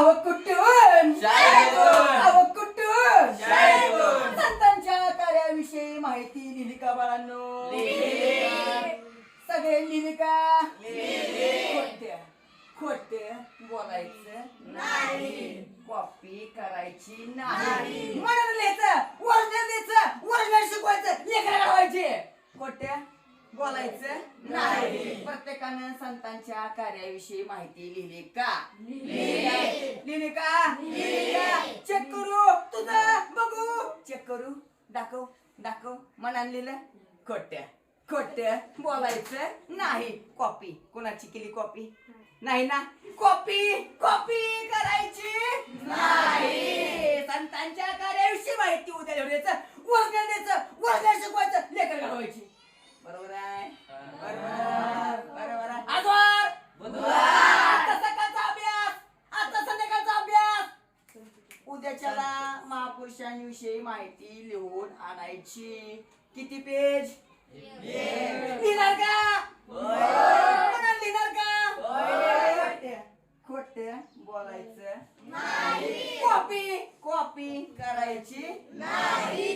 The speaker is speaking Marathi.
अव शाळेतून. अव शाळेतून. संतांच्या कार्याविषयी माहिती लिहिली का बाळांनो? सगळे लिहिली का? खोट्य खोट्य बोलायचं नाही. कॉपी करायची नाही. म्हणून लिहायचं वर्जन द्यायचं वर्जन शिकवायचं लेकरं लावायचे खोट्य बोलायचं नाही. प्रत्येकानं संतांच्या कार्याविषयी माहिती लिहिली का? लिहिली. लिहिली का? चेक करू. तुझा बघू. चेक करू. दाखव. दाखव. मनान लिहिलं. खोट्या. खोट्या. बोलायचं नाही. कॉपी कोणाची केली कॉपी नाही ना? कॉपी कॉपी करायची नाही. संतांच्या कार्याविषयी माहिती उद्या लिहून द्यायचं वजन द्यायचं. वजन शिकवायचं. लेकर घडवायची त्याच्याला महापुरुषांविषयी माहिती लिहून आणायची. किती पेज? लिहिणार का? लिहिणार का? खोट बोलायचं. कॉपी कॉपी करायची. नाही.